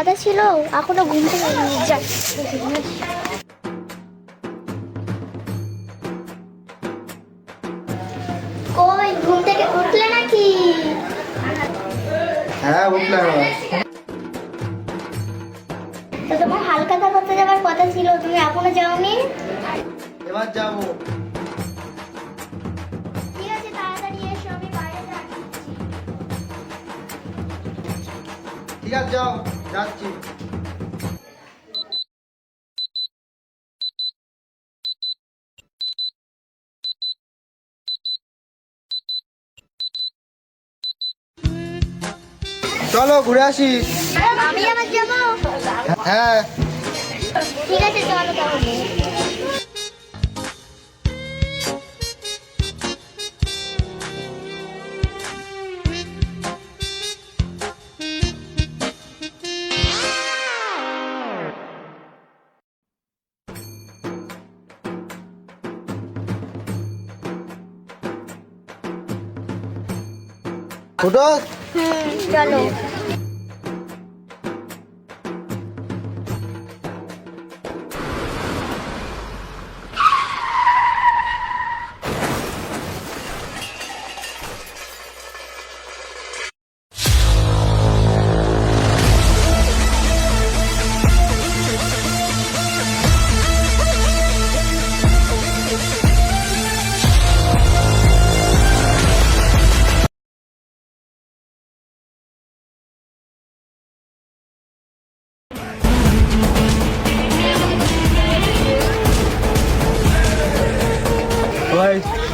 কথা ছিল এখনও ঘুম থেকে। যাক, কই ঘুম থেকে উঠলে নাকি? হ্যাঁ উঠলাম তো তোমার হালকাতা করতে যাওয়ার কথা ছিল তুমি এখনও যাওনি? এবার যাব। ঠিক আছে যাও। যাচ্ছি। চলো ঘুরে আসি। আমি আবার যাব। হ্যাঁ। ঠিক আছে চলো তাহলে। চলো।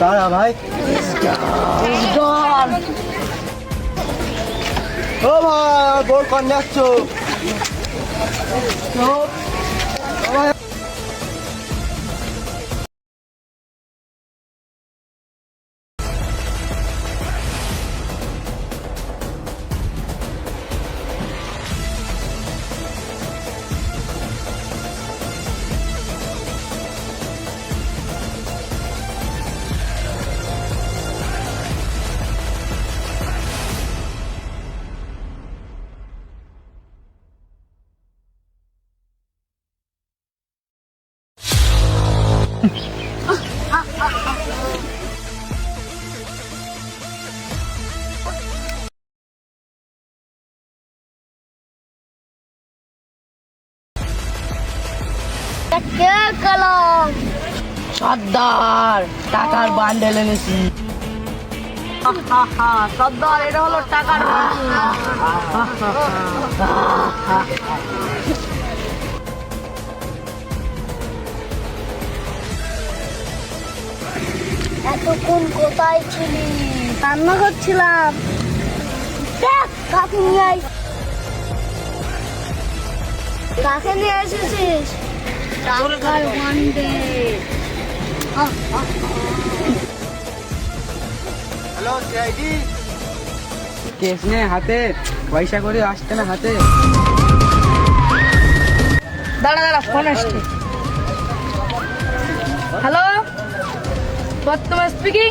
দাঁড়া ভাই। ও ভাই বোর কন যাচ্ছ কে কলম সর্দার টাকার বান্ডেল এনেছি। সর্দার এটা হলো টাকার এতক্ষণ কোথায় ছিলি? রান্না করছিলাম দেখ কাকে নিয়ে আই কাকে নিয়ে এসেছিস? কেস নে হাতে পয়সা করে আসছে না হাতে। দাঁড়া দাঁড়া ফোন আসছে। হ্যালো বর্তমান স্পিকিং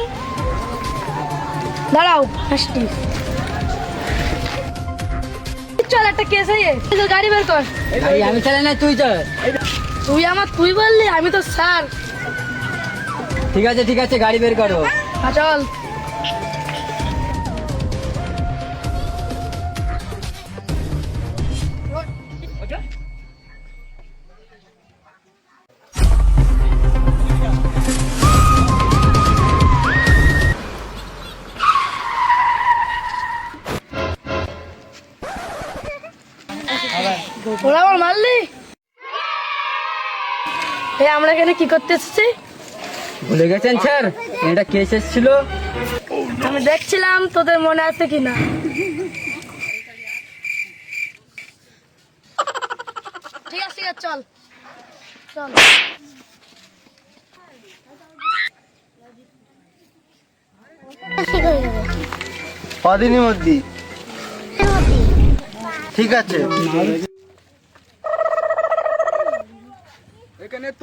দাঁড়াও আসছি। চল একটা কেস তো গাড়ি বের কর। আমি চালাই না তুই চল। তুই আমার তুই বললি আমি তো স্যার। ঠিক আছে ঠিক আছে গাড়ি বের করো। চল। মারলি? এই আমরা এখানে কি করতে এসেছি? ভুলে গেছেন স্যার? এটা কেস এসেছিল? আমি দেখছিলাম তোদের মনে আছে কিনা? ঠিক আছে ঠিক আছে চল। চল। কদিনের মধ্যে? ঠিক আছে।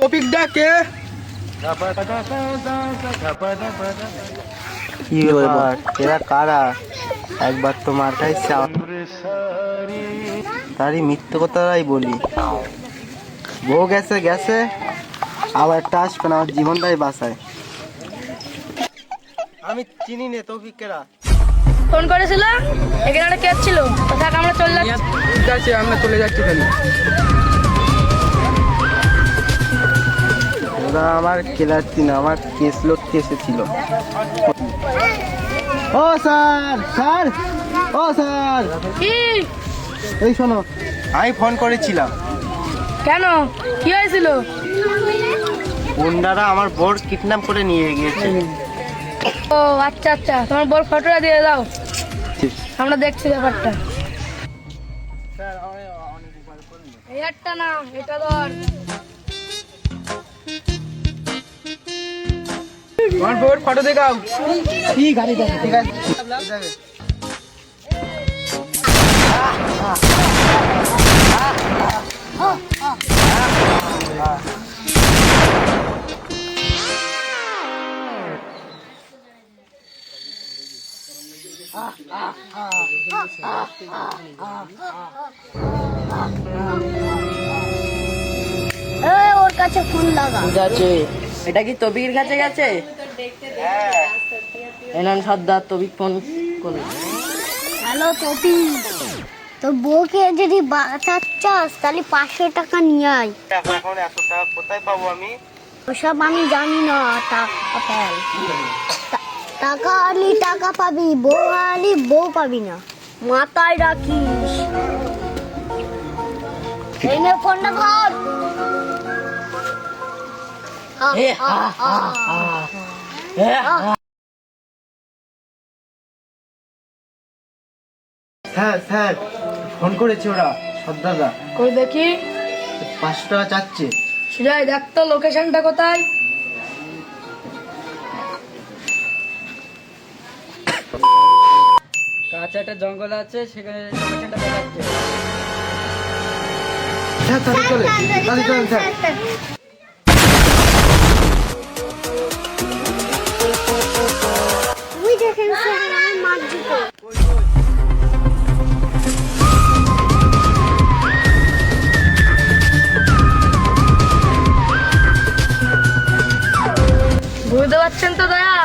এখানে টপিক ডাকে কি ব্যাপার এরা কারা? একবার তো মার খাইছে তারই মিথ্যে কথাই বলি। বউ গেছে গেছে। আবার একটা আসবে না আমার জীবনটাই বাঁচায়। আমি চিনি নে তৌফিকেরা। ফোন করেছিল? এখানে একটা কেস ছিল। আমরা চলে যাচ্ছি। ঠিক আছে আমরা চলে যাচ্ছি তাহলে ওরা আমার কেলাচ্ছি না আমার কেস লোককে এসেছিল ও স্যার স্যার ও স্যার। এই শোনো আমি ফোন করেছিলাম। কেন? কি হয়েছিল? গুন্ডারা আমার বোর কিডন্যাপ করে নিয়ে গিয়েছে। ও আচ্ছা আচ্ছা তোমার বল ফটোটা দিয়ে দাও। আমরা দেখছি ব্যাপারটা। এই একটা না এটা ধর। তোমার বউর ফটো দেখাও। ঠিক আছে ঠিক আছে ওর কাছে ফোন লাগা। আছে। এটা কি তবির কাছে গেছে? এনান সর্দার তবি ফোন করল হ্যালো টপি তোর বউকে যদি বাঁচাচ্ছাস তাহলে পাঁচশো টাকা নিয়ে আয়। এখন এত টাকা কোথায় পাবো আমি? ওসব আমি জানি না টাকা পাই। টাকা আলি টাকা পাবি বউ আলি বউ পাবি না। মাথায় রাখিস। এই নে ফোনটা কর। স্যার স্যার ফোন করেছে ওরা সর্দাররা। কই দেখি? পাঁচশো টাকা চাচ্ছে। সুজয় দেখ তো লোকেশনটা কোথায়। কাছে একটা জঙ্গল আছে সেখানে লোকেশনটা দেখাচ্ছে। স্যার তাহলে চলে তাহলে চলেন স্যার। পারছেন তো দয়া?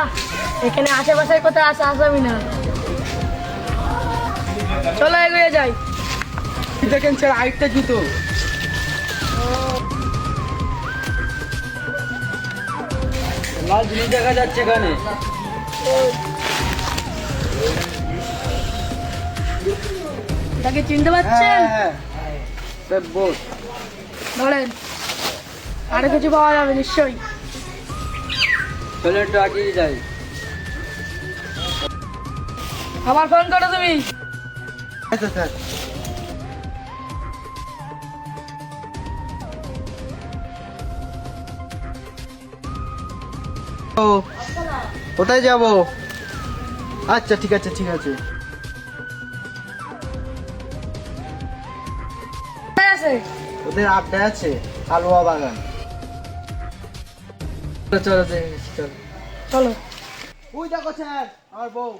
এখানে আশেপাশে কোথায় আসা আসামি না। চলো এগিয়ে যাই। দেখেন স্যার আরেকটা জুতো। লাল জিনিস দেখা যাচ্ছে এখানে। তাকে চিনতে পারছেন হ্যাঁ স্যার ধরেন। আরও কিছু পাওয়া যাবে নিশ্চয়ই। চলে একটু আগিয়ে যাই। আবার ফোন করো তুমি। আচ্ছা স্যার ও কোথায় যাব? আচ্ছা ঠিক আছে ঠিক আছে। ওদের আড্ডা আছে আলুয়া বাগান। চলো চলো চলো। চলো। ওই দেখো স্যার আমার বউ।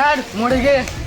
खैर मुड़ गए